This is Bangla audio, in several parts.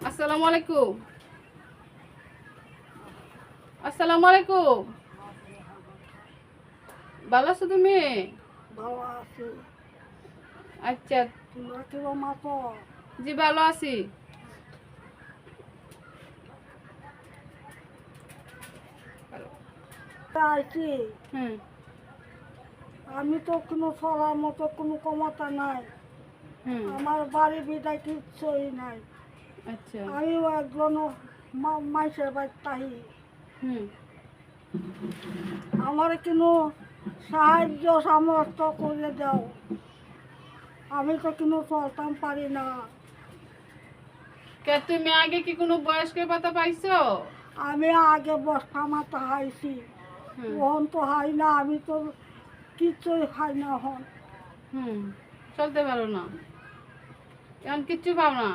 আসসালামু আলাইকুম। আসসালামু আলাইকুম। ভালো আছো তুমি? ভালো আছি। আচ্ছা। জি ভালো আছি। আছি হুম। আমি তো কোনো চলার মতো কোনো ক্ষমতা নাই। আমার বাড়ি বিদায় কিচ্ছুই নাই। আচ্ছা। আমিও একজন মাইসের বাড়ি তাহি। আমার কোনো সাহায্য সামর্থ্য করে দাও। আমি তো কোনো চলতাম পারি না। কে তুমি আগে কি কোনো বয়স্কের পাতা পাইছো? আমি আগে বস্তা মাথা হাইছি ওহন তো হাই না আমি তো কিচ্ছুই খাই না হন হুম চলতে পারো না। এখন কিচ্ছু পাও না।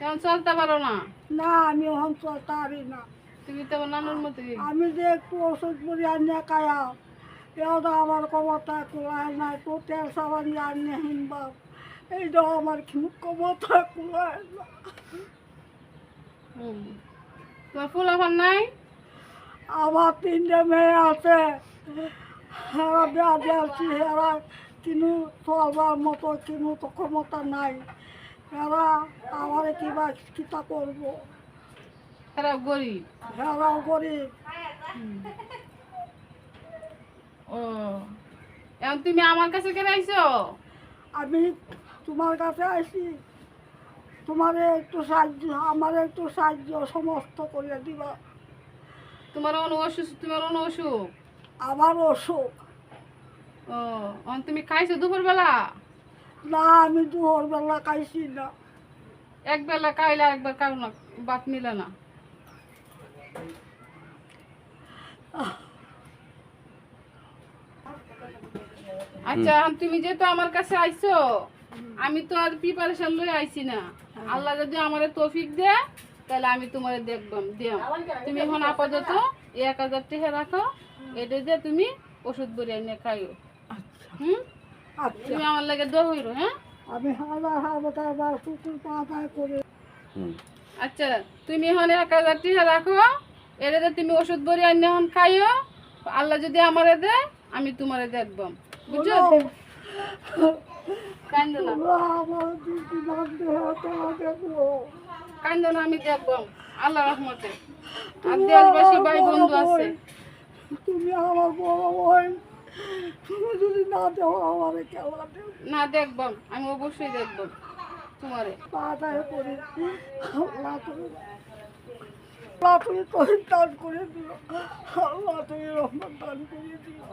এখন চলতে পারো না। না আমি এখন চলতে পারি না। তুমি তো আমার নানুর মতো আমি যে একটু ওষুধ বুড়ি আনিয়ে খায়া এটা আমার ক্ষমতা কুলায় নাই তো তেল সাবান আনিয়ে হিনবাব এইটা আমার কিন্তু ক্ষমতা কুলায় না। হুম। তোমার ফুল আফার নাই? আমার তিনটে মেয়ে আছে। হেরা বেয়া দিয়েছি হেরা কিনু চলবার মতো কিনু তো ক্ষমতা নাই। হেরা আমার কিবা কিতা করব। গরিব। হেরাও গরিব। ও এখন তুমি আমার কাছে কেন আইছো? আমি তোমার কাছে তোমার একটু সাহায্য আমার একটু সাহায্য সমস্ত করে দিবা। তোমার অন্য অসুখ তোমার অন্য অসুখ? আমার অসুখ। ও এখন তুমি খাইছো দুপুরবেলা? না আমি দুহর বেলা খাইছি না। এক বেলা খাইলে একবার খাও না বাত মিলে না। আচ্ছা তুমি যেহেতু আমার কাছে আইছো আমি তো আর প্রিপারেশন লই আইছি না। আল্লাহ যদি আমার তৌফিক দেয় তাহলে আমি তোমার দেখবাম দিয়াম তুমি এখন আপাতত এক হাজার টাকা রাখো এটা দিয়ে তুমি ওষুধ বড়ি নিয়ে খাইও। হুম? আচ্ছা। তুমি আমার লাগে দোয়া হ্যাঁ? আমি পাতায় করে আচ্ছা তুমি এখন এক হাজার টাকা রাখো এটাতে তুমি ওষুধ বড়ি আনি এখন খাইও আল্লাহ যদি আমারে দেয় আমি তোমারে বুঝছ? কান্দো না। দেখব কান্দো না আমি দেখবাম আল্লাহ রহমতে। আর দেশবাসী ভাই বন্ধু আছে। তুমি আমার বড় বোন তুমি যদি না দেও আমার খেলা না দেখবাম আমি অবশ্যই দেখবাম তোমারে। পাতায় করে আল্লাহ তুমি আল্লাহ তুমি তহিন দান করে দিও আল্লাহ তুমি রহমান দান করে দিও